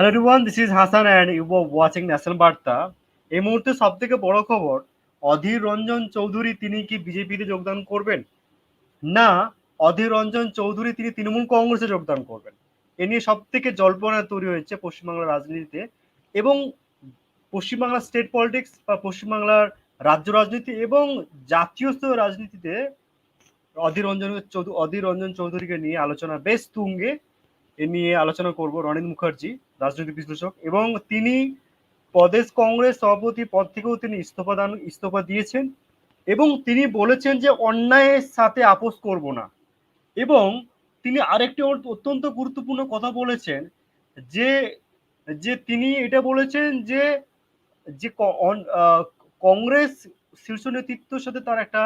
Hello everyone this is Hasan and you are watching national বার্তা এই মুহূর্তে সব থেকে বড় খবর, অধীর রঞ্জন চৌধুরী তিনি কি বিজেপিতে যোগদান করবেন? না, অধীর রঞ্জন চৌধুরী তিনি তৃণমূল কংগ্রেসে যোগদান করবেন। এ নিয়ে সব থেকে জল্পনা তৈরি হয়েছে পশ্চিমবাংলার রাজনীতিতে এবং পশ্চিমবাংলার স্টেট পলিটিক্স বা পশ্চিমবাংলার রাজ্য রাজনীতি এবং জাতীয় স্তরের রাজনীতিতে অধীর রঞ্জন অধীর রঞ্জন চৌধুরীকে নিয়ে আলোচনা বেশ তুঙ্গে। এ নিয়ে আলোচনা করব রণিত মুখার্জি, রাজনৈতিক বিশ্লেষক, এবং তিনি প্রদেশ কংগ্রেস সভাপতি পদ থেকেও তিনি ইস্তফা দান, ইস্তফা দিয়েছেন এবং তিনি বলেছেন যে অন্যায়ের সাথে আপোষ করব না। এবং তিনি আরেকটি অত্যন্ত গুরুত্বপূর্ণ কথা বলেছেন যে যে তিনি এটা বলেছেন যে যে কংগ্রেস শীর্ষ নেতৃত্বের সাথে তার একটা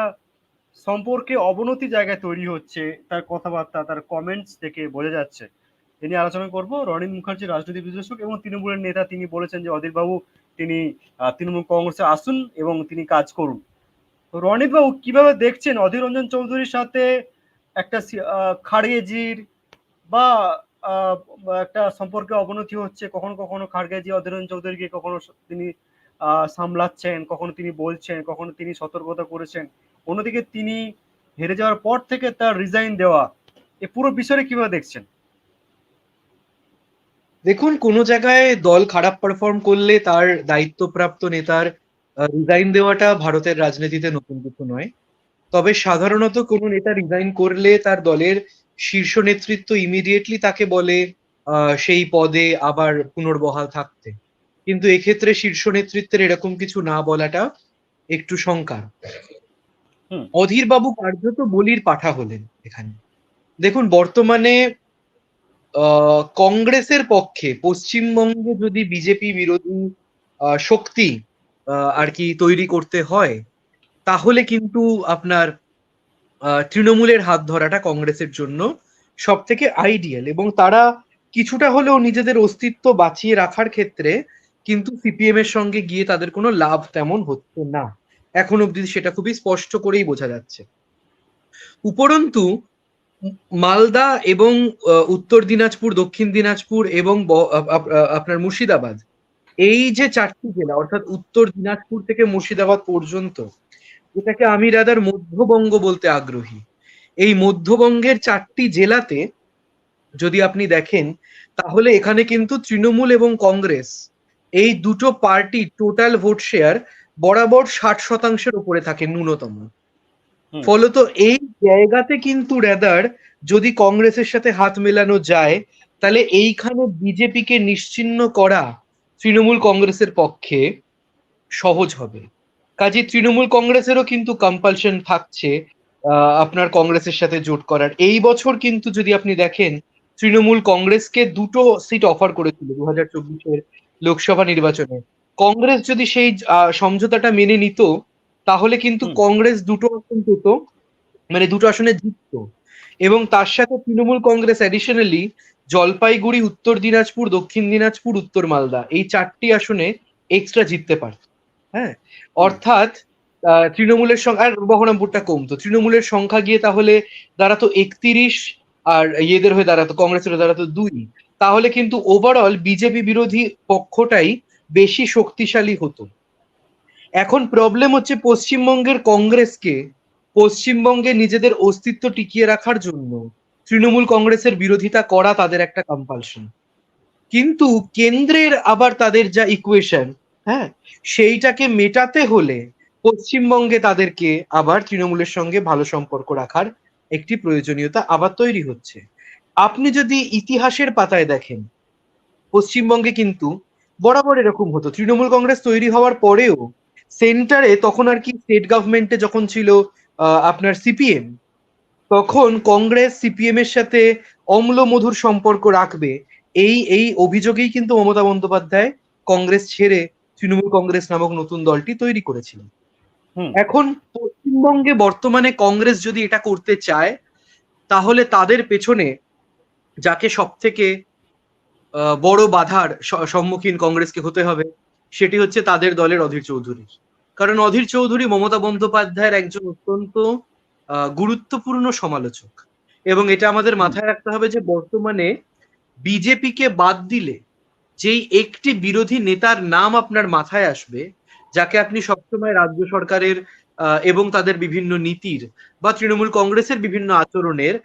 সম্পর্কে অবনতি জায়গায় তৈরি হচ্ছে, তার কথাবার্তা, তার কমেন্টস থেকে বোঝা যাচ্ছে। তিনি আলোচনা করব। রণিত মুখার্জি রাজনৈতিক বিশ্লেষক এবং তৃণমূলের নেতা তিনি বলেছেন যে অধীর বাবু তিনি তৃণমূল কংগ্রেসে আসুন এবং তিনি কাজ করুন। রণিত বাবু কীভাবে দেখছেন অধীর রঞ্জন চৌধুরীর সাথে একটা খাড়গেজির বা একটা সম্পর্কে অবনতি হচ্ছে? কখনো কখনো খাড়গেজি অধীর রঞ্জন চৌধুরীকে কখনো তিনি সামলাচ্ছেন, কখনো তিনি বলছেন, কখনো তিনি সতর্কতা করেছেন। অন্যদিকে তিনি হেরে যাওয়ার পর থেকে তার রিজাইন দেওয়া, এ পুরো বিষয়ে কীভাবে দেখছেন? দেখুন কোনো জায়গায় দল খারাপ পারফর্ম করলে তার দায়িত্বপ্রাপ্ত নেতার রিজাইন দেওয়াটা ভারতের রাজনীতিতে নতুন কিছু নয়। তবে সাধারণত কোনো নেতা রিজাইন করলে তার দলের শীর্ষ নেতৃত্ব ইমিডিয়েটলি তাকে বলে সেই পদে আবার পুনর্বহাল থাকতে। কিন্তু এক্ষেত্রে শীর্ষ নেতৃত্বের এরকম কিছু না বলাটা একটু শঙ্কা। অধীর বাবু কার্যত বলির পাঠা হলেন এখানে। দেখুন বর্তমানে কংগ্রেসের পক্ষে পশ্চিমবঙ্গে যদি বিজেপি বিরোধী শক্তি আর কি তৈরি করতে হয়, তাহলে কিন্তু আপনার তৃণমূলের হাত ধরাটা কংগ্রেসের জন্য সব থেকে আইডিয়াল এবং তারা কিছুটা হলেও নিজেদের অস্তিত্ব বাঁচিয়ে রাখার ক্ষেত্রে কিন্তু সিপিএম এর সঙ্গে গিয়ে তাদের কোনো লাভ তেমন হচ্ছে না। এখন অব্দি সেটা খুবই স্পষ্ট করেই বোঝা যাচ্ছে। উপরন্তু মালদা এবং উত্তর দিনাজপুর, দক্ষিণ দিনাজপুর এবং আপনার মুর্শিদাবাদ। এই যে চারটি জেলা, অর্থাৎ উত্তর দিনাজপুর থেকে মুর্শিদাবাদ পর্যন্ত এটাকে আমি রাদার মধ্যবঙ্গ বলতে আগ্রহী। এই মধ্যবঙ্গের চারটি জেলাতে যদি আপনি দেখেন, তাহলে এখানে কিন্তু তৃণমূল এবং কংগ্রেস, এই দুটো পার্টি টোটাল ভোট শেয়ার বরাবর ষাট শতাংশের উপরে থাকে ন্যূনতম। ফলত এই জায়গাতে কিন্তু রেদার যদি কংগ্রেসের সাথে হাত মেলানো যায়, তাহলে এইখানে বিজেপিকে নিশ্চিন্ন করা তৃণমূল কংগ্রেসের পক্ষে সহজ হবে। কাজে তৃণমূল কংগ্রেসেরও কিন্তু কম্পালশন থাকছে আপনার কংগ্রেসের সাথে জোট করার। এই বছর কিন্তু যদি আপনি দেখেন, তৃণমূল কংগ্রেসকে দুটো সিট অফার করেছিল দু হাজার চব্বিশের লোকসভা নির্বাচনে। কংগ্রেস যদি সেই সমঝোতাটা মেনে নিত তাহলে কিন্তু কংগ্রেস দুটো আসন পেত মানে দুটো আসনে জিতত। এবং তার সাথে তৃণমূল কংগ্রেস অ্যাডিশনালি জলপাইগুড়ি উত্তর দিনাজপুর দক্ষিণ দিনাজপুর উত্তর মালদা এই চারটি আসনে এক্সট্রা জিততে পারত। হ্যাঁ? অর্থাৎ তৃণমূলের সংখ্যা আর বহরমপুরটা কমতো। তৃণমূলের সংখ্যা গিয়ে তাহলে দাঁড়াতো একত্রিশ আর ইয়েদের হয়ে দাঁড়াতো কংগ্রেসের হয়ে দাঁড়াতো দুই। তাহলে কিন্তু ওভারঅল বিজেপি বিরোধী পক্ষটাই বেশি শক্তিশালী হতো। এখন প্রবলেম হচ্ছে পশ্চিমবঙ্গের কংগ্রেসকে, পশ্চিমবঙ্গে নিজেদের অস্তিত্ব টিকিয়ে রাখার জন্য তৃণমূল কংগ্রেসের বিরোধিতা করা তাদের একটা কম্পালশন কিন্তু কেন্দ্রের আবার তাদের যা ইকুয়েশন হ্যাঁ সেইটাকে মেটাতে হলে পশ্চিমবঙ্গে তাদেরকে আবার তৃণমূলের সঙ্গে ভালো সম্পর্ক রাখার একটি প্রয়োজনীয়তা আবার তৈরি হচ্ছে। আপনি যদি ইতিহাসের পাতায় দেখেন, পশ্চিমবঙ্গে কিন্তু বরাবর এরকম হতো। তৃণমূল কংগ্রেস তৈরি হওয়ার পরেও সেন্টারে তখন আর কি স্টেট গভর্নমেন্টে যখন ছিল আপনার সিপিএম তখন কংগ্রেস সিপিএম এর সাথে অম্ল মধুর সম্পর্ক রাখবে। এই এই অভিযোগেই কিন্তু মমতা বন্দ্যোপাধ্যায় কংগ্রেস ছেড়ে তৃণমূল কংগ্রেস নামক নতুন দলটি তৈরি করেছিলেন। এখন পশ্চিমবঙ্গে বর্তমানে কংগ্রেস যদি এটা করতে চায় তাহলে তাদের পেছনে যাকে সব থেকে বড় বাধার সম্মুখীন কংগ্রেসকে হতে হবে সেটি হচ্ছে তাদের দলের অধীর চৌধুরী কারণ অধীর চৌধুরী মমতা বন্দ্যোপাধ্যায়ের একজন অত্যন্ত গুরুত্বপূর্ণ সমালোচক এবং এটা আমাদের মাথায় রাখতে হবে যে বর্তমানে বিজেপিকে বাদ দিলে যেই একটি বিরোধী নেতার নাম আপনার মাথায় আসবে, যাকে আপনি সবসময় রাজ্য সরকারের এবং তাদের বিভিন্ন নীতির বা তৃণমূল কংগ্রেসের বিভিন্ন আচরণের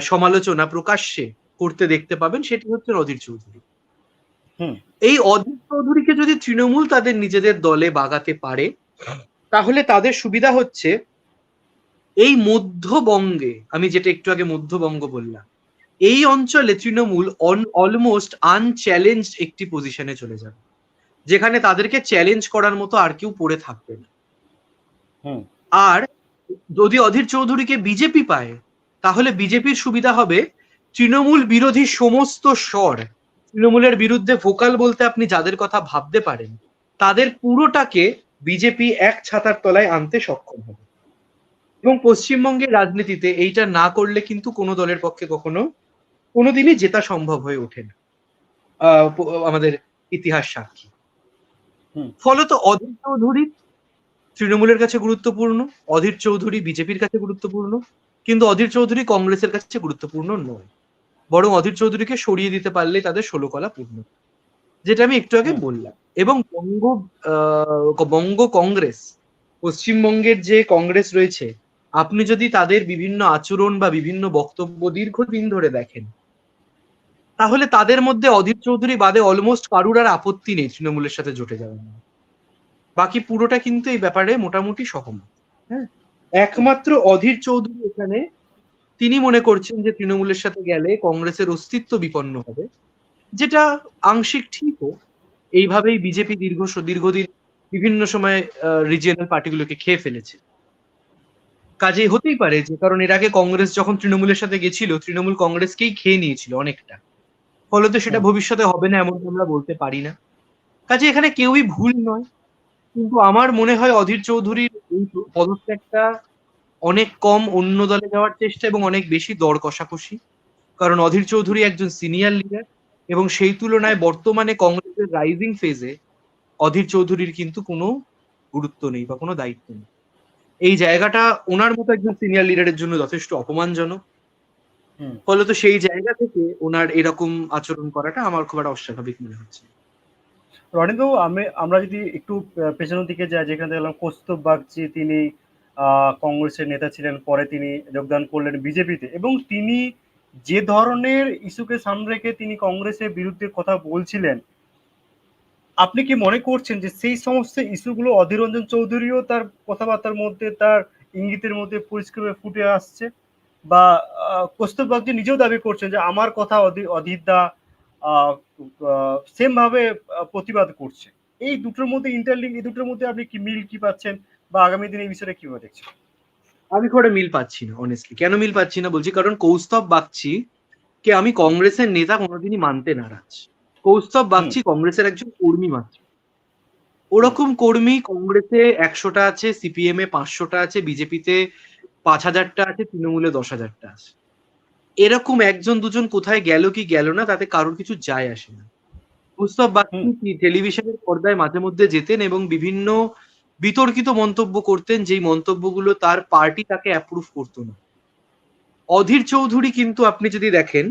সমালোচনা প্রকাশ্যে করতে দেখতে পাবেন, সেটি হচ্ছে অধীর চৌধুরী। এই অধীর চৌধুরীকে যদি তৃণমূল তাদের নিজেদের দলে বাগাতে পারে তাহলে তাদের সুবিধা হচ্ছে এই মধ্যবঙ্গে আমি যেটা একটু আগে মধ্যবঙ্গ বললাম এই অঞ্চলে তৃণমূল অলমোস্ট আনচ্যালেঞ্জড একটি পজিশনে চলে যাবে যেখানে তাদেরকে চ্যালেঞ্জ করার মতো আর কেউ পড়ে থাকবে না। আর যদি অধীর চৌধুরীকে বিজেপি পায় তাহলে বিজেপির সুবিধা হবে তৃণমূল বিরোধী সমস্ত স্বর তৃণমূলের বিরুদ্ধে ভোকাল বলতে আপনি যাদের কথা ভাবতে পারেন তাদের পুরোটাকে বিজেপি এক ছাতার তলায় আনতে সক্ষম হবে। এবং পশ্চিমবঙ্গের রাজনীতিতে এইটা না করলে কিন্তু কোনো দলের পক্ষে কখনো কোনোদিনই জেতা সম্ভব হয়ে ওঠে না আমাদের ইতিহাস সাক্ষী। হুম। ফলত অধীর চৌধুরী তৃণমূলের কাছে গুরুত্বপূর্ণ অধীর চৌধুরী বিজেপির কাছে গুরুত্বপূর্ণ কিন্তু অধীর চৌধুরী কংগ্রেসের কাছে গুরুত্বপূর্ণ নয়। বরং অধীর চৌধুরীকে সরিয়ে দিতে পারলে তাদের ষোলো কলা পূর্ণ। যেটা আমি একটু আগে বললাম। এবং বঙ্গ বঙ্গ কংগ্রেস পশ্চিমবঙ্গের যে কংগ্রেস রয়েছে আপনি যদি তাদের বিভিন্ন আচরণ বা বিভিন্ন বক্তব্য দীর্ঘদিন ধরে দেখেন তাহলে তাদের মধ্যে অধীর চৌধুরী বাদে অলমোস্ট কারুর আর আপত্তি নেই তৃণমূলের সাথে জোটে যাওয়ার নিয়ে। বাকি পুরোটা কিন্তু এই ব্যাপারে মোটামুটি সহমত। হ্যাঁ? একমাত্র অধীর চৌধুরী এখানে তিনি মনে করছেন যে তৃণমূলের সাথে গেলে কংগ্রেসের অস্তিত্ব বিপন্ন হবে যেটা আংশিক ঠিকও। এইভাবেই বিজেপি দীর্ঘ দীর্ঘদিন বিভিন্ন সময় রিজিয়নাল পার্টিগুলোকে খেয়ে ফেলেছে। কাজে হতেই পারে যে কারণ এর আগে কংগ্রেস যখন তৃণমূলের সাথে গেছিল তৃণমূল কংগ্রেসকেই খেয়ে নিয়েছিল অনেকটা। ফলত সেটা ভবিষ্যতে হবে না এমন আমরা বলতে পারি না। কাজে এখানে কেউই ভুল নয়। কিন্তু আমার মনে হয় অধীর চৌধুরীর এই পদত্যাগটা অনেক কম অন্য দলে যাওয়ার চেষ্টা এবং অনেক বেশি দর কষাকষি। কারণ অধীর চৌধুরী একজন সিনিয়র লিডার এবং সেই তুলনায় বর্তমানে কংগ্রেসের রাইজিং ফেজে অধীর চৌধুরীর কিন্তু কোনো গুরুত্ব নেই বা কোনো দায়িত্ব নেই। এই জায়গাটা ওনার মতো একজন সিনিয়র লিডারের জন্য যথেষ্ট অপমানজনক। ফলত সেই জায়গা থেকে ওনার এরকম আচরণ করাটা আমার খুব একটা অস্বাভাবিক মনে হচ্ছে রনিবাবু আমি আমরা যদি একটু পেছনের দিকে যাই যেখানে দেখলাম কৌস্তব বাগচি তিনি কংগ্রেসের নেতা ছিলেন, পরে তিনি যোগদান করলেন বিজেপিতে। এবং তিনি যে ধরনের ইস্যুকে সামনে রেখে তিনি কংগ্রেসের বিরুদ্ধে কথা বলছিলেন, আপনি কি মনে করছেন যে সেই সমস্ত ইস্যুগুলো অধীর রঞ্জন চৌধুরীও তার কথাবার্তার মধ্যে, তার ইঙ্গিতের মধ্যে পরিষ্কারভাবে ফুটে আসছে? বা কৌস্তব নিজেও দাবি করছেন যে আমার কথা অধীর অধীরদা সেম ভাবে প্রতিবাদ করছে। এই দুটোর মধ্যে ইন্টারলিঙ্ক এই দুটোর মধ্যে আপনি কি মিল কি পাচ্ছেন? বা আগামী দিনে এই বিষয়টা কীভাবে দেখছেন আমি করে মিল পাচ্ছি না অনেস্টলি কেন মিল পাচ্ছি না বলছি? কারণ কৌস্তব বাগচি কে আমি কংগ্রেসের নেতা কোনোদিনই মানতে নারাজ। কৌস্তব বাগচি কংগ্রেসের একজন কর্মী মাত্র। ওরকম কর্মী কংগ্রেসে একশোটা আছে সিপিএম এ পাঁচশোটা আছে বিজেপিতে পাঁচ হাজারটা আছে তৃণমূলে দশ হাজারটা আছে। এরকম একজন দুজন কোথায় গেল কি গেল না তাতে কারোর কিছু যায় আসে না। কৌস্তব বাগচি টেলিভিশনের পর্দায় মাঝে মধ্যে যেতেন এবং বিভিন্ন বিতর্কিত মন্তব্য করতেন যেই মন্তব্যগুলো তার পার্টি তাকে অ্যাপ্রুভ করতো না। অধীর চৌধুরী কিন্তু আপনি যদি দেখেন,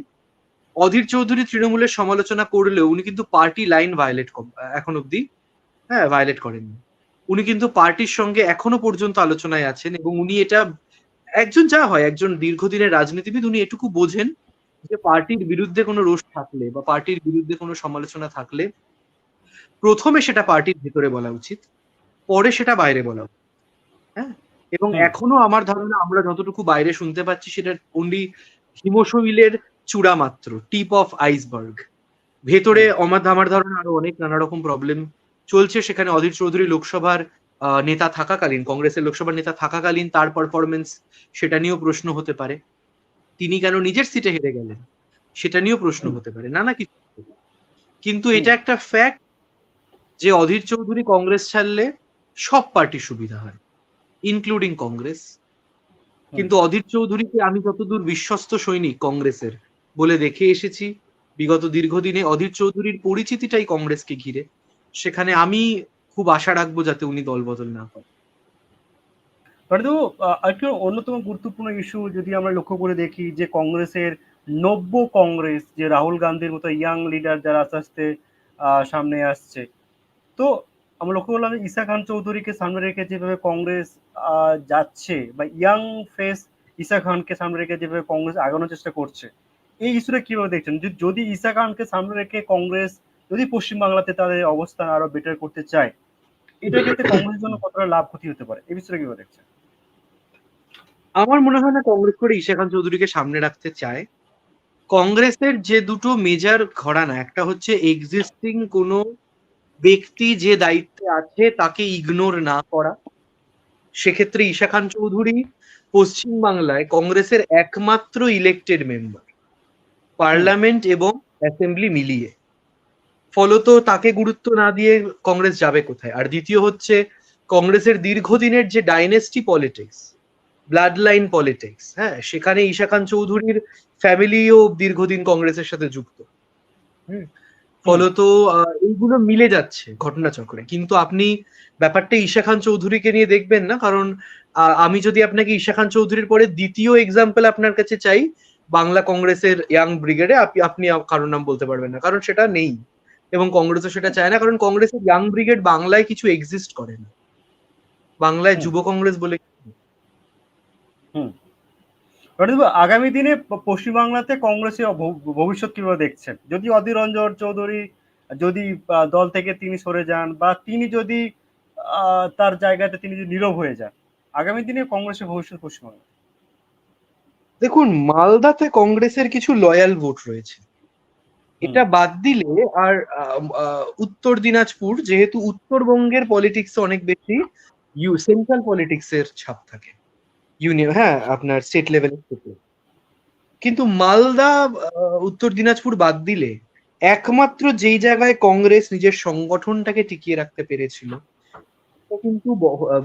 অধীর চৌধুরী তৃণমূলের সমালোচনা করলেও উনি কিন্তু পার্টি লাইন ভায়োলেট এখন অব্দি হ্যাঁ ভায়োলেট করেননি। উনি কিন্তু পার্টির সঙ্গে এখনও পর্যন্ত আলোচনায় আছেন এবং উনি এটা, একজন যা হয়, একজন দীর্ঘদিনের রাজনীতিবিদ, উনি এটুকু বোঝেন যে পার্টির বিরুদ্ধে কোনো রোষ থাকলে বা পার্টির বিরুদ্ধে কোনো সমালোচনা থাকলে প্রথমে সেটা পার্টির ভেতরে বলা উচিত। পরে সেটা বাইরে বলা। হ্যাঁ? এবং এখনও আমার ধারণা আমরা যতটুকু বাইরে শুনতে পাচ্ছি সেটা অনলি হিমশৈলের চূড়া মাত্র টিপ অফ আইসবার্গ ভেতরে আমার আমার ধারণা আরও অনেক নানা রকম প্রবলেম চলছে। সেখানে অধীর চৌধুরী লোকসভার নেতা থাকাকালীন কংগ্রেসের লোকসভার নেতা থাকাকালীন তার পারফরমেন্স সেটা নিয়েও প্রশ্ন হতে পারে। তিনি কেন নিজের সিটে হেরে গেলেন? সেটা নিয়েও প্রশ্ন হতে পারে। নানা কিছু। কিন্তু এটা একটা ফ্যাক্ট যে অধীর চৌধুরী কংগ্রেস ছাড়লে সব পার্টির সুবিধা হয় ইনক্লুডিং কংগ্রেস কিন্তু অধীর চৌধুরীকে আমি যতদূর বিশ্বস্ত সৈনিক কংগ্রেসের বলে দেখে এসেছি বিগত দীর্ঘদিনে অধীর চৌধুরীর পরিচিতিটাই কংগ্রেসকে ঘিরে। সেখানে আমি খুব আশা রাখব যাতে উনি দলবদল না করেন রনিবাবু আহ, একটু অন্যতম গুরুত্বপূর্ণ ইস্যু যদি আমরা লক্ষ্য করে দেখি যে কংগ্রেসের নব্য কংগ্রেস যে রাহুল গান্ধীর মতো ইয়াং লিডার যারা আস্তে আস্তে আহ, সামনে আসছে। তো আমরা লক্ষ্য করলাম ঈসা খান চৌধুরীকে সামনে রেখে যেভাবে কংগ্রেস যাচ্ছে বা ইয়াং ফেস ঈসা খানকে সামনে রেখে যেভাবে কংগ্রেস আগানোর চেষ্টা করছে, এই ইস্যুটা কীভাবে দেখছেন? যদি ঈসা খানকে সামনে রেখে কংগ্রেস যদি পশ্চিমবাংলাতে তাদের অবস্থান আরও বেটার করতে চায় এটা ক্ষেত্রে কংগ্রেসের জন্য কতটা লাভ ক্ষতি হতে পারে? এই বিষয়টা কীভাবে দেখছেন? আমার মনে হয় না কংগ্রেস করে ঈশা খান চৌধুরীকে সামনে রাখতে চায়। কংগ্রেসের যে দুটো মেজর ঘরানা, একটা হচ্ছে এক্সিস্টিং কোনো ব্যক্তি যে দায়িত্বে আছে তাকে ইগনোর না করা। সেক্ষেত্রে ঈশা খান চৌধুরী পশ্চিম বাংলায় কংগ্রেসের একমাত্র ইলেক্টেড মেম্বার পার্লামেন্ট এবং অ্যাসেম্বলি মিলিয়ে। ফলত তাকে গুরুত্ব না দিয়ে কংগ্রেস যাবে কোথায়? আর দ্বিতীয় হচ্ছে, কংগ্রেসের দীর্ঘদিনের যে dynasty politics blood line politics হ্যাঁ সেখানে ঈশা খান চৌধুরীর ফ্যামিলিও দীর্ঘদিন কংগ্রেসের সাথে যুক্ত। হুম ফলত এইগুলো মিলে যাচ্ছে ঘটনাচক্রে। কিন্তু আপনি ব্যাপারটা ঈশা খান চৌধুরীকে নিয়ে দেখবেন না কারণ আমি যদি আপনাকে ঈশা খান চৌধুরীর পরে দ্বিতীয় এক্সাম্পল আপনার কাছে চাই বাংলা কংগ্রেসের ইয়াং ব্রিগেডে আপনি আপনি কারোর নাম বলতে পারবেন না কারণ সেটা নেই। এবং কংগ্রেসও সেটা চায় না কারণ কংগ্রেসের ইয়াং ব্রিগেড বাংলায় কিছু এক্সিস্ট করে না। বাংলায় যুব কংগ্রেস বলে বাবু, আগামী দিনে পশ্চিমবাংলাতে কংগ্রেসের ভবিষ্যৎ কীভাবে দেখছেন? যদি অধীর রঞ্জন চৌধুরী যদি দল থেকে তিনি সরে যান বা তিনি যদি তার জায়গাতে তিনি যদি নীরব হয়ে যান আগামী দিনে কংগ্রেসের ভবিষ্যৎ পশ্চিমবাংলা দেখুন মালদাতে কংগ্রেসের কিছু লয়াল ভোট রয়েছে। এটা বাদ দিলে আর উত্তর দিনাজপুর যেহেতু উত্তরবঙ্গের পলিটিক্স অনেক বেশি সেন্ট্রাল পলিটিক্স এর ছাপ থাকে। ইউনিয়ন হ্যাঁ আপনার স্টেট লেভেলের কিন্তু মালদা উত্তর দিনাজপুর বাদ দিলে একমাত্র যেই জায়গায় কংগ্রেস নিজের সংগঠনটাকে টিকিয়ে রাখতে পেরেছিল কিন্তু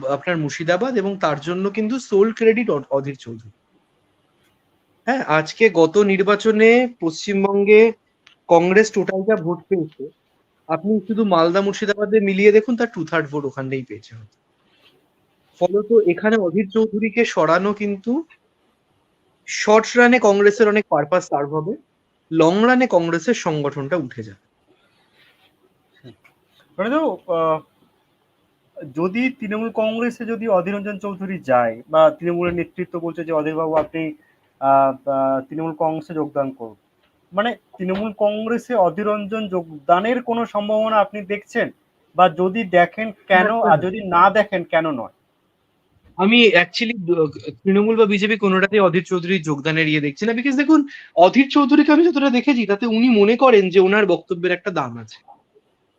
আপনার মুর্শিদাবাদ এবং তার জন্য কিন্তু সোল ক্রেডিট অধীর চৌধুরী। হ্যাঁ আজকে গত নির্বাচনে পশ্চিমবঙ্গে কংগ্রেস টোটাল যা ভোট পেয়েছে। আপনি শুধু মালদা, মুর্শিদাবাদে মিলিয়ে দেখুন, তার টু থার্ড ভোট ওখানেই পেয়েছে হয়তো। ফলত এখানে অধীর চৌধুরীকে সরানো কিন্তু শর্ট রানে কংগ্রেসের অনেক পারপাস সার্ভ হবে লং রানে কংগ্রেসের সংগঠনটা উঠে যাবে। যদি তৃণমূল কংগ্রেসে যদি অধীর রঞ্জন চৌধুরী যায় বা তৃণমূলের নেতৃত্ব বলছে যে, অধীর বাবু, আপনি তৃণমূল কংগ্রেসে যোগদান করুন। মানে তৃণমূল কংগ্রেসে অধীর রঞ্জন যোগদানের কোনো সম্ভাবনা আপনি দেখছেন? বা যদি দেখেন কেন, আর যদি না দেখেন, কেন নয়? আমি অ্যাকচুয়ালি তৃণমূল বা বিজেপি কোনোটাতেই অধীর চৌধুরীর যোগদানের ইয়ে দেখছি না বিকজ দেখুন, অধীর চৌধুরীকে আমি যতটা দেখেছি, তাতে উনি মনে করেন যে ওনার বক্তব্যের একটা দাম আছে।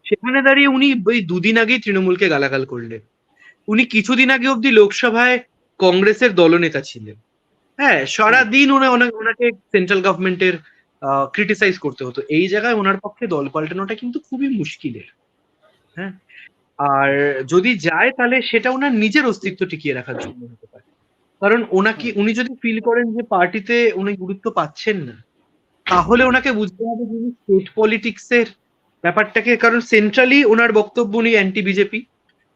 সেখানে দাঁড়িয়ে উনি ওই দুদিন আগেই তৃণমূলকে গালাগাল করলেন। উনি কিছুদিন আগে অব্দি লোকসভায় কংগ্রেসের দলনেতা ছিলেন। হ্যাঁ সারাদিন ওনা- ওনা- ওনাকে সেন্ট্রাল গভর্নমেন্টের ক্রিটিসাইজ করতে হতো। এই জায়গায় ওনার পক্ষে দল পাল্টানোটা কিন্তু খুবই মুশকিলের। হ্যাঁ আর যদি যায় তাহলে সেটা ওনার নিজের অস্তিত্ব টিকিয়ে রাখার জন্য হতে পারে। কারণ ওনাকে উনি যদি ফিল করেন যে পার্টিতে উনি গুরুত্ব পাচ্ছেন না তাহলে ওনাকে বুঝতে হবে যে স্টেট পলিটিক্স এর ব্যাপারটাকে কারণ সেন্ট্রালি ওনার বক্তব্য উনি অ্যান্টি বিজেপি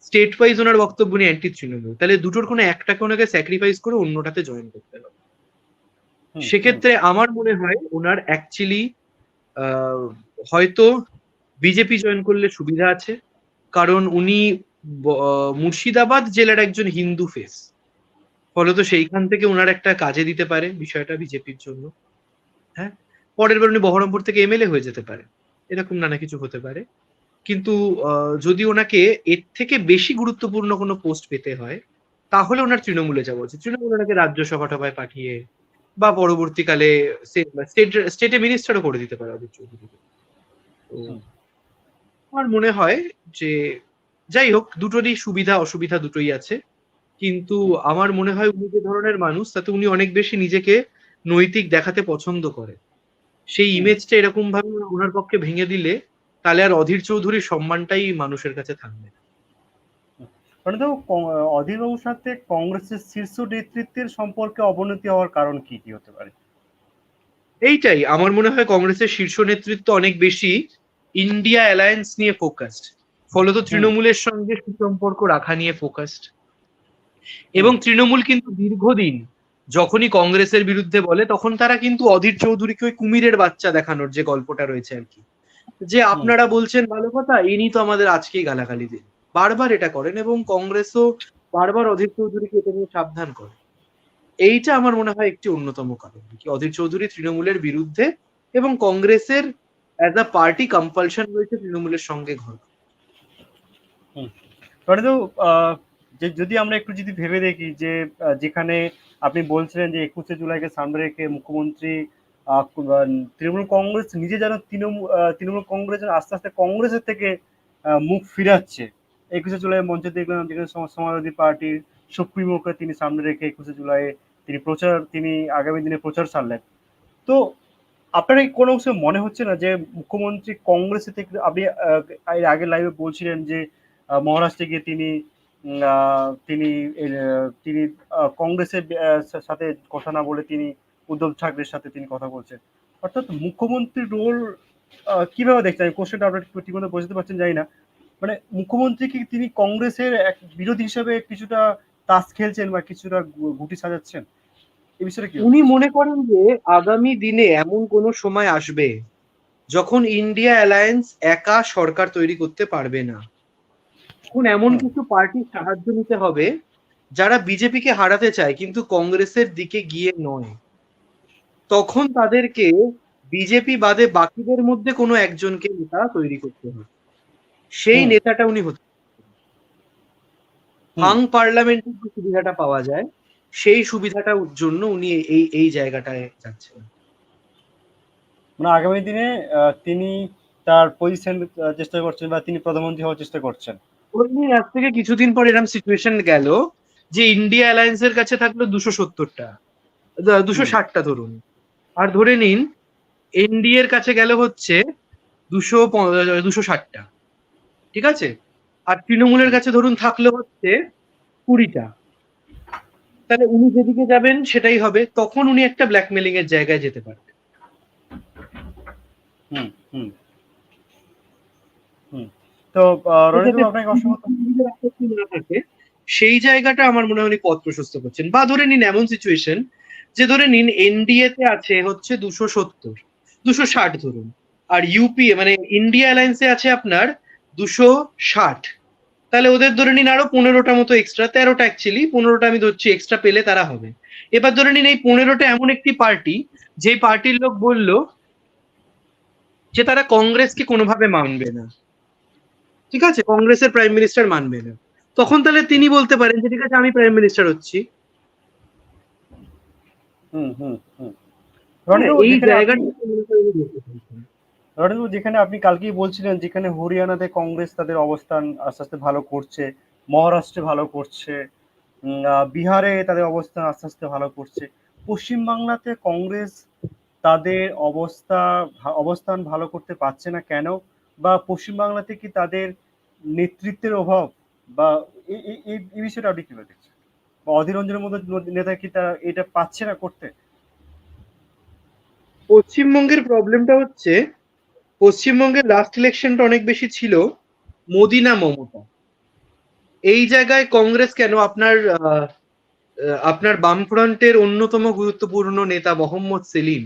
স্টেট ওয়াইজ ওনার বক্তব্য উনি অ্যান্টি তৃণমূল তাহলে দুটোর কোনো একটাকে ওনাকে স্যাক্রিফাইস করে অন্যটাতে জয়েন করতে হবে। সেক্ষেত্রে আমার মনে হয় ওনার অ্যাকচুয়ালি হয়তো বিজেপি জয়েন করলে সুবিধা আছে কারণ উনি মুর্শিদাবাদ জেলার একজন হিন্দু ফেস ফলত সেইখান থেকে ওনার একটা কাজে দিতে পারে বিষয়টা বিজেপির জন্য। হ্যাঁ? পরের বার উনি বহরমপুর থেকে এমএলএ হয়ে যেতে পারে। এরকম নানা কিছু হতে পারে। কিন্তু যদি ওনাকে এর থেকে বেশি গুরুত্বপূর্ণ কোনো পোস্ট পেতে হয়, তাহলে ওনার তৃণমূলে যাওয়া উচিত। তৃণমূল ওনাকে রাজ্যসভা টভায় পাঠিয়ে বা পরবর্তীকালে স্টেট মিনিস্টারও করে দিতে পারে অজিত চৌধুরীকে। আমার মনে হয় যে যাই হোক দুটোরই সুবিধা অসুবিধা দুটোই আছে। কিন্তু আমার মনে হয় উনি যে ধরনের মানুষ তাতে উনি অনেক বেশি নিজেকে নৈতিক দেখাতে পছন্দ করে। সেই ইমেজটা এরকম ভাবে ওনার পক্ষে ভেঙে দিলে তাহলে আর অধীর চৌধুরীর সম্মানটাই মানুষের কাছে থাকবে না। রণজিৎ অধীর বাবুর সাথে কংগ্রেসের শীর্ষ নেতৃত্বের সম্পর্কে অবনতি হওয়ার কারণ কি কি হতে পারে? এইটাই আমার মনে হয় কংগ্রেসের শীর্ষ নেতৃত্ব অনেক বেশি ইন্ডিয়া অ্যালায়েন্স নিয়ে ফোকাসড ফলত তৃণমূলের সঙ্গে সুসম্পর্ক রাখা নিয়ে ফোকাসড এবং তৃণমূল কিন্তু দীর্ঘদিন যখনই কংগ্রেসের বিরুদ্ধে বলে তখন তারা কিন্তু অধীর চৌধুরীকে ওই কুমিরের বাচ্চা দেখানোর যে গল্পটা রয়েছে আর কি। যে আপনারা বলছেন ভালো কথা ইনি তো আমাদের আজকেই গালাগালি দিন। বারবার এটা করেন এবং কংগ্রেসও বারবার অধীর চৌধুরীকে এটা নিয়ে সাবধান করে। এইটা আমার মনে হয় একটি অন্যতম কারণ। কি অধীর চৌধুরী তৃণমূলের বিরুদ্ধে এবং কংগ্রেসের অ্যাজ আ পার্টি কম্পালশন রয়েছে, তৃণমূলের সঙ্গে ঘর। যে, যদি আমরা একটু যদি ভেবে দেখি যে যেখানে আপনি বলছিলেন যে একুশে জুলাইকে সামনে রেখে মুখ্যমন্ত্রী তৃণমূল কংগ্রেস নিজে যেন তৃণমূল তৃণমূল কংগ্রেস আস্তে আস্তে কংগ্রেসের থেকে মুখ ফিরাচ্ছে। একুশে জুলাই মঞ্চে দেখলাম যেখানে সমাজবাদী পার্টির সুপ্রিমোকে তিনি সামনে রেখে একুশে জুলাই তিনি প্রচার, তিনি আগামী দিনে প্রচার ছাড়লেন তো আপনার এই কোনো কিছু মনে হচ্ছে না যে মুখ্যমন্ত্রী কংগ্রেসের থেকে আপনি এর আগের লাইভে বলছিলেন যে মহারাষ্ট্রে গিয়ে তিনি তিনি তিনি কংগ্রেসের সাথে কথা না বলে তিনি উদ্ধব ঠাকরের সাথে তিনি কথা বলছেন। অর্থাৎ মুখ্যমন্ত্রীর রোল কীভাবে দেখছেন? আমি কোশ্চেনটা আপনার ঠিক মতো বোঝাতে পারছেন, জানি না। মানে মুখ্যমন্ত্রী কি তিনি কংগ্রেসের এক বিরোধী হিসেবে কিছুটা তাস খেলছেন বা কিছুটা গুটি সাজাচ্ছেন? উনি মনে করেন যে আগামী দিনে এমন কোন সময় আসবে যখন ইন্ডিয়া অ্যালায়েন্স একা সরকার তৈরি করতে পারবে না। এখন এমন কিছু পার্টির সাহায্য নিতে হবে যারা বিজেপিকে হারাতে চায় কিন্তু কংগ্রেসের দিকে গিয়ে নয়। তখন তাদেরকে বিজেপি বাদে বাকিদের মধ্যে কোনো একজনকে নেতা তৈরি করতে হবে। সেই নেতাটা উনি হতে। হাং পার্লামেন্টের যে সুবিধাটা পাওয়া যায় সেই সুবিধাটার জন্য উনি এই এই জায়গাটায় যাচ্ছেন। মানে আগামী দিনে তিনি তার পজিশন চেষ্টা করছেন বা তিনি প্রধানমন্ত্রী হওয়ার চেষ্টা করছেন। উনি আজ থেকে কিছুদিন পর এরকম সিচুয়েশন গেল যে ইন্ডিয়া অ্যালায়েন্সের কাছে থাকল দুশো সত্তরটা দুশো ষাটটা ধরুন। আর ধরে নিন এনডিএ এর কাছে গেল হচ্ছে দুশো দুশো ষাটটা। ঠিক আছে? আর তৃণমূলের কাছে ধরুন থাকল হচ্ছে কুড়িটা। তাহলে উনি যেদিকে যাবেন সেটাই হবে তখন উনি একটা ব্ল্যাকমেলিং এর জায়গায় যেতে পারবেন। হুম হুম। হুম। তো আপনাকে অসংখ্য সেই জায়গাটা আমার মনে হয় উনি পথ প্রশস্ত করছেন। বা ধরে নিন এমন সিচুয়েশন যে ধরে নিন এনডিএ তে আছে হচ্ছে দুশো সত্তর দুশো ষাট ধরুন। আর ইউপিএ মানে ইন্ডিয়া অ্যালায়েন্সে আছে আপনার দুশো ষাট। তাহলে ওদের ধরে নিন আরও পনেরোটা মতো এক্সট্রা তেরোটা অ্যাকচুয়ালি পনেরোটা আমি ধরছি এক্সট্রা পেলে তারা হবে। এবার ধরে নিন এই পনেরোটা এমন একটি পার্টি যে পার্টির লোক বলল যে তারা কংগ্রেসকে কোনোভাবে মানবে না। ঠিক আছে? কংগ্রেসের প্রাইম মিনিস্টার মানবে না। তখন তাহলে তিনি বলতে পারেন যে ঠিক আছে আমি প্রাইম মিনিস্টার হচ্ছি। হুম হুম হুম। এই জায়গাটা আপনি- যেখানে আপনি কালকেই বলছিলেন যেখানে হরিয়ানাতে কংগ্রেস তাদের অবস্থান আস্তে আস্তে ভালো করছে, মহারাষ্ট্রে ভালো করছে বিহারে তাদের অবস্থান আস্তে আস্তে ভালো করছে, পশ্চিমবাংলাতে কংগ্রেস তাদের অবস্থা অবস্থান ভালো করতে পারছে না কেন? বা পশ্চিমবাংলাতে কি তাদের নেতৃত্বের অভাব? বা এই বিষয়টা আপনি কীভাবে দেখছেন? বা অধীর রঞ্জনের নেতা কি তারা এটা পাচ্ছে না করতে? পশ্চিমবঙ্গের প্রবলেমটা হচ্ছে পশ্চিমবঙ্গের লাস্ট ইলেকশনটা অনেক বেশি ছিল মোদি না মমতা। এই জায়গায় কংগ্রেস কেন আপনার আপনার বামফ্রন্টের অন্যতম গুরুত্বপূর্ণ নেতা মোহাম্মদ সেলিম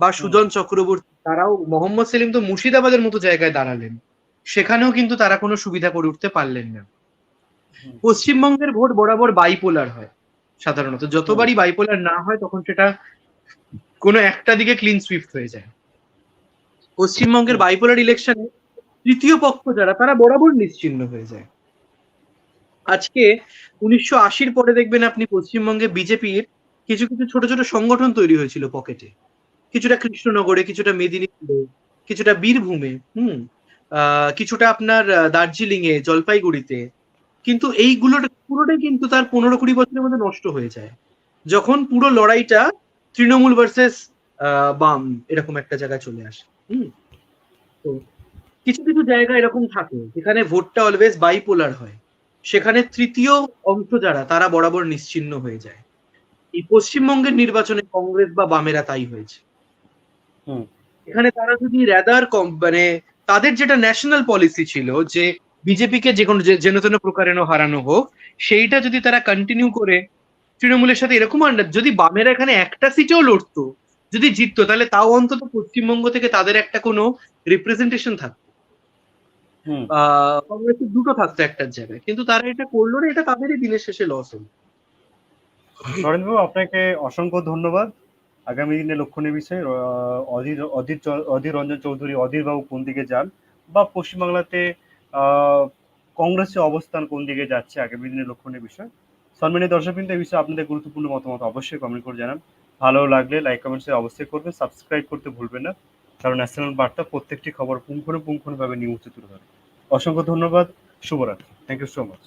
বা সুজন চক্রবর্তী তারাও মোহাম্মদ সেলিম তো মুর্শিদাবাদের মতো জায়গায় দাঁড়ালেন। সেখানেও কিন্তু তারা কোনো সুবিধা করে উঠতে পারলেন না। পশ্চিমবঙ্গের ভোট বরাবর বাইপোলার হয় সাধারণত। যতবারই বাইপোলার না হয় তখন সেটা কোনো একটা দিকে ক্লিন সুইপ হয়ে যায়। পশ্চিমবঙ্গের বাইপোলার ইলেকশনে তৃতীয় পক্ষ যারা, তারা বরাবর নিশ্চিহ্ন হয়ে যায়। আজকে উনিশশো আশির পরে দেখবেন আপনি পশ্চিমবঙ্গে বিজেপির কিছু কিছু ছোট ছোট সংগঠন তৈরি হয়েছিল পকেটে। কিছুটা কৃষ্ণনগরে, কিছুটা মেদিনীপুরে, কিছুটা বীরভূমে, হুম কিছুটা আপনার দার্জিলিং এ জলপাইগুড়িতে। কিন্তু এইগুলোর পুরোটাই কিন্তু তার পনেরো কুড়ি বছরের মধ্যে নষ্ট হয়ে যায়। যখন পুরো লড়াইটা তৃণমূল ভার্সেস বাম, এরকম একটা জায়গায় চলে আসে। হুম। তো কিছু কিছু জায়গা এরকম থাকে যেখানে ভোটটা অলওয়েজ বাইপোলার হয়। সেখানে তৃতীয় অংশ যারা তারা বরাবর নিশ্চিহ্ন হয়ে যায়। এই পশ্চিমবঙ্গের নির্বাচনে কংগ্রেস বা বামেরা তাই হয়েছে। হুম। এখানে তারা যদি র্যাদার কম মানে তাদের যেটা ন্যাশনাল পলিসি ছিল যে বিজেপিকে যে কোনো যে- যেন তেন প্রকারেণ হারানো হোক সেইটা যদি তারা কন্টিনিউ করে তৃণমূলের সাথে এরকম আন্ডার যদি বামেরা এখানে একটা সিটেও লড়তো যদি জিততো তাহলে তাও অন্তত পশ্চিমবঙ্গ থেকে তাদের একটা কোনো রিপ্রেজেন্টেশন থাকতো। কংগ্রেসের দুটো থাকতো একটার জায়গায়। কিন্তু তারা এটা করল না এটা তাদেরই দিনের শেষে লস হলো। নরেন্দ্রবাবু আপনাকে অসংখ্য ধন্যবাদ। আগামী দিনে লক্ষণীয় বিষয় অধীর অধীর অধীর রঞ্জন চৌধুরী অধীর বাবু কোন দিকে যান? বা পশ্চিমবাংলাতে আহ, কংগ্রেসের অবস্থান কোন দিকে যাচ্ছে? আগামী দিনে লক্ষণীয় বিষয়। সম্মানীয় দর্শকবৃন্দ এই বিষয়ে আপনাদের গুরুত্বপূর্ণ মতামত অবশ্যই কমেন্ট করে জানান। ভালো লাগলে লাইক কমেন্টসে অবশ্যই করবে। সাবস্ক্রাইব করতে ভুলবে না, কারণ ন্যাশনাল বার্তা প্রত্যেকটি খবর পুঙ্খানুপুঙ্খভাবে নিয়মিত তুলে ধরে। অসংখ্য ধন্যবাদ, শুভরাত্রি। Thank you so much